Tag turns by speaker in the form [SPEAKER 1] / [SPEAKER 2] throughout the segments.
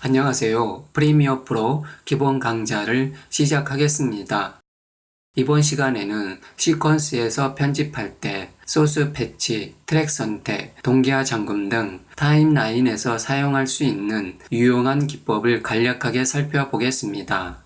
[SPEAKER 1] 안녕하세요. 프리미어 프로 기본 강좌를 시작하겠습니다. 이번 시간에는 시퀀스에서 편집할 때 소스 패치, 트랙 선택, 동기화 잠금 등 타임라인에서 사용할 수 있는 유용한 기법을 간략하게 살펴보겠습니다.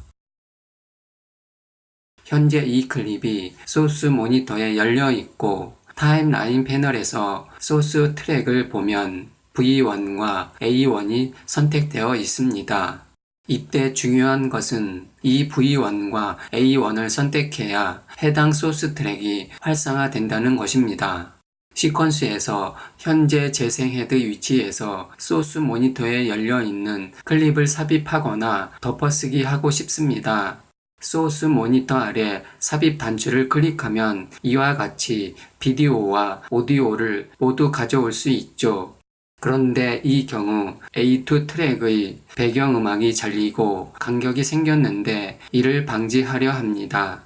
[SPEAKER 1] 현재 이 클립이 소스 모니터에 열려 있고 타임라인 패널에서 소스 트랙을 보면 V1과 A1이 선택되어 있습니다. 이때 중요한 것은 이 V1과 A1을 선택해야 해당 소스 트랙이 활성화된다는 것입니다. 시퀀스에서 현재 재생 헤드 위치에서 소스 모니터에 열려 있는 클립을 삽입하거나 덮어쓰기 하고 싶습니다. 소스 모니터 아래 삽입 단추를 클릭하면 이와 같이 비디오와 오디오를 모두 가져올 수 있죠. 그런데 이 경우 A2 트랙의 배경음악이 잘리고 간격이 생겼는데 이를 방지하려 합니다.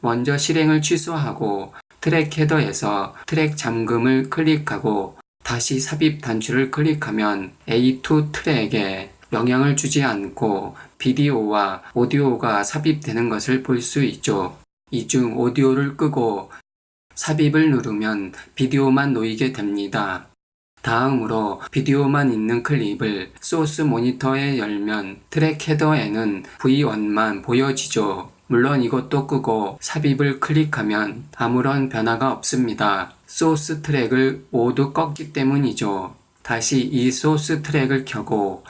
[SPEAKER 1] 먼저 실행을 취소하고 트랙 헤더에서 트랙 잠금을 클릭하고 다시 삽입 단추를 클릭하면 A2 트랙에 영향을 주지 않고 비디오와 오디오가 삽입되는 것을 볼 수 있죠. 이 중 오디오를 끄고 삽입을 누르면 비디오만 놓이게 됩니다. 다음으로 비디오만 있는 클립을 소스 모니터에 열면 트랙 헤더에는 V1만 보여지죠. 물론 이것도 끄고 삽입을 클릭하면 아무런 변화가 없습니다. 소스 트랙을 모두 껐기 때문이죠. 다시 이 소스 트랙을 켜고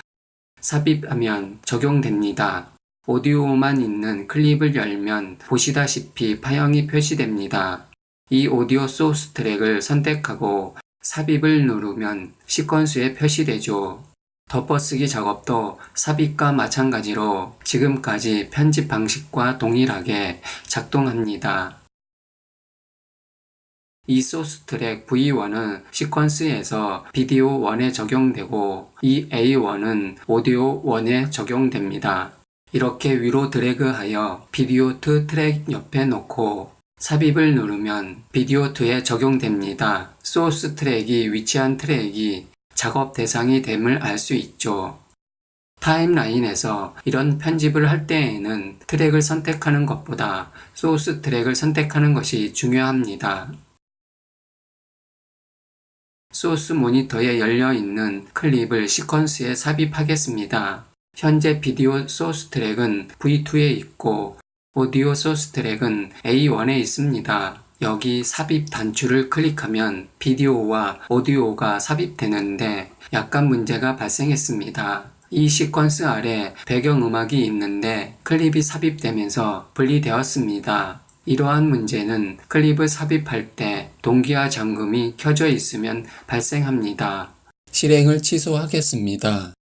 [SPEAKER 1] 삽입하면 적용됩니다. 오디오만 있는 클립을 열면 보시다시피 파형이 표시됩니다. 이 오디오 소스 트랙을 선택하고 삽입을 누르면 시퀀스에 표시되죠. 덮어쓰기 작업도 삽입과 마찬가지로 지금까지 편집 방식과 동일하게 작동합니다. 이 소스 트랙 V1은 시퀀스에서 비디오 1에 적용되고 이 A1은 오디오 1에 적용됩니다. 이렇게 위로 드래그하여 비디오 2 트랙 옆에 놓고 삽입을 누르면 비디오 2에 적용됩니다. 소스 트랙이 위치한 트랙이 작업 대상이 됨을 알 수 있죠. 타임라인에서 이런 편집을 할 때에는 트랙을 선택하는 것보다 소스 트랙을 선택하는 것이 중요합니다. 소스 모니터에 열려 있는 클립을 시퀀스에 삽입하겠습니다. 현재 비디오 소스 트랙은 V2에 있고 오디오 소스 트랙은 A1에 있습니다. 여기 삽입 단추를 클릭하면 비디오와 오디오가 삽입되는데 약간 문제가 발생했습니다. 이 시퀀스 아래 배경음악이 있는데 클립이 삽입되면서 분리되었습니다. 이러한 문제는 클립을 삽입할 때 동기화 잠금이 켜져 있으면 발생합니다. 실행을 취소하겠습니다.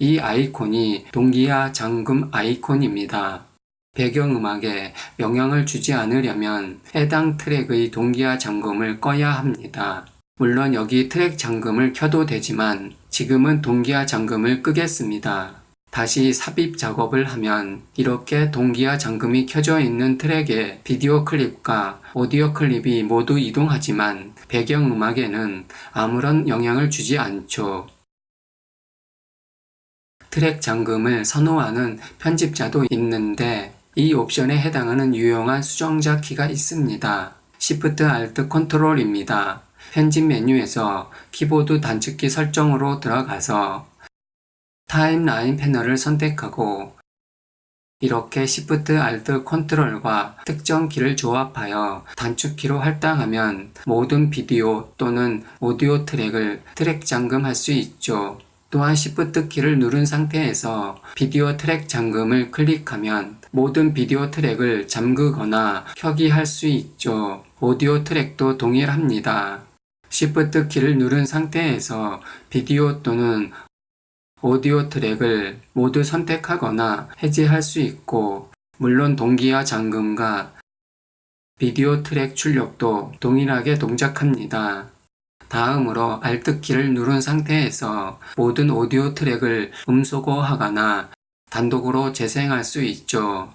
[SPEAKER 1] 이 아이콘이 동기화 잠금 아이콘입니다. 배경음악에 영향을 주지 않으려면 해당 트랙의 동기화 잠금을 꺼야 합니다. 물론 여기 트랙 잠금을 켜도 되지만 지금은 동기화 잠금을 끄겠습니다. 다시 삽입 작업을 하면 이렇게 동기화 잠금이 켜져 있는 트랙에 비디오 클립과 오디오 클립이 모두 이동하지만 배경음악에는 아무런 영향을 주지 않죠. 트랙 잠금을 선호하는 편집자도 있는데 이 옵션에 해당하는 유용한 수정자 키가 있습니다. Shift Alt Ctrl입니다. 편집 메뉴에서 키보드 단축키 설정으로 들어가서 타임라인 패널을 선택하고 이렇게 Shift Alt Ctrl과 특정 키를 조합하여 단축키로 할당하면 모든 비디오 또는 오디오 트랙을 트랙 잠금할 수 있죠. 또한 Shift 키를 누른 상태에서 비디오 트랙 잠금을 클릭하면 모든 비디오 트랙을 잠그거나 켜기 할 수 있죠. 오디오 트랙도 동일합니다. Shift 키를 누른 상태에서 비디오 또는 오디오 트랙을 모두 선택하거나 해제할 수 있고 물론 동기화 잠금과 비디오 트랙 출력도 동일하게 동작합니다. 다음으로 Alt 키를 누른 상태에서 모든 오디오 트랙을 음소거하거나 단독으로 재생할 수 있죠.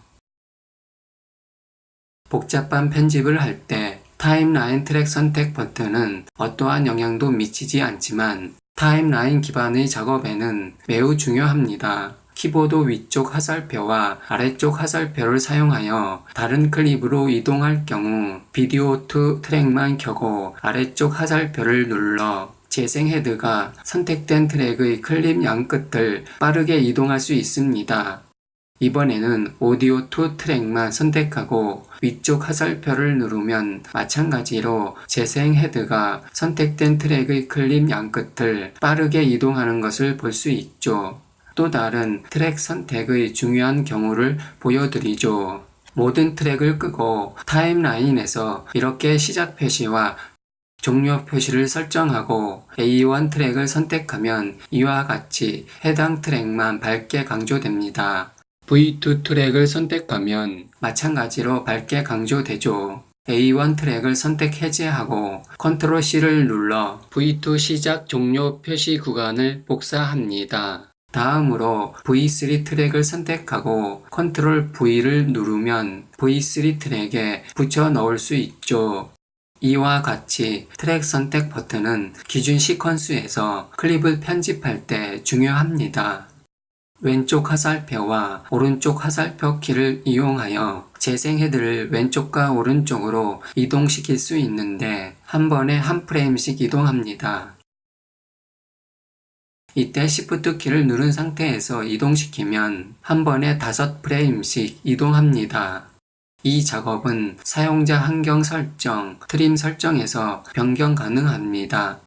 [SPEAKER 1] 복잡한 편집을 할 때 타임라인 트랙 선택 버튼은 어떠한 영향도 미치지 않지만 타임라인 기반의 작업에는 매우 중요합니다. 키보드 위쪽 화살표와 아래쪽 화살표를 사용하여 다른 클립으로 이동할 경우 비디오 투 트랙만 켜고 아래쪽 화살표를 눌러 재생 헤드가 선택된 트랙의 클립 양 끝을 빠르게 이동할 수 있습니다. 이번에는 오디오 투 트랙만 선택하고 위쪽 화살표를 누르면 마찬가지로 재생 헤드가 선택된 트랙의 클립 양 끝을 빠르게 이동하는 것을 볼 수 있죠. 또 다른 트랙 선택의 중요한 경우를 보여드리죠. 모든 트랙을 끄고 타임라인에서 이렇게 시작 표시와 종료 표시를 설정하고 A1 트랙을 선택하면 이와 같이 해당 트랙만 밝게 강조됩니다. V2 트랙을 선택하면 마찬가지로 밝게 강조되죠. A1 트랙을 선택 해제하고 컨트롤 C를 눌러 V2 시작 종료 표시 구간을 복사합니다. 다음으로 V3 트랙을 선택하고 컨트롤 V를 누르면 V3 트랙에 붙여 넣을 수 있죠. 이와 같이 트랙 선택 버튼은 기준 시퀀스에서 클립을 편집할 때 중요합니다. 왼쪽 화살표와 오른쪽 화살표 키를 이용하여 재생 헤드를 왼쪽과 오른쪽으로 이동시킬 수 있는데 한 번에 한 프레임씩 이동합니다. 이때 Shift 키를 누른 상태에서 이동시키면 한 번에 다섯 프레임씩 이동합니다. 이 작업은 사용자 환경 설정, 트림 설정에서 변경 가능합니다.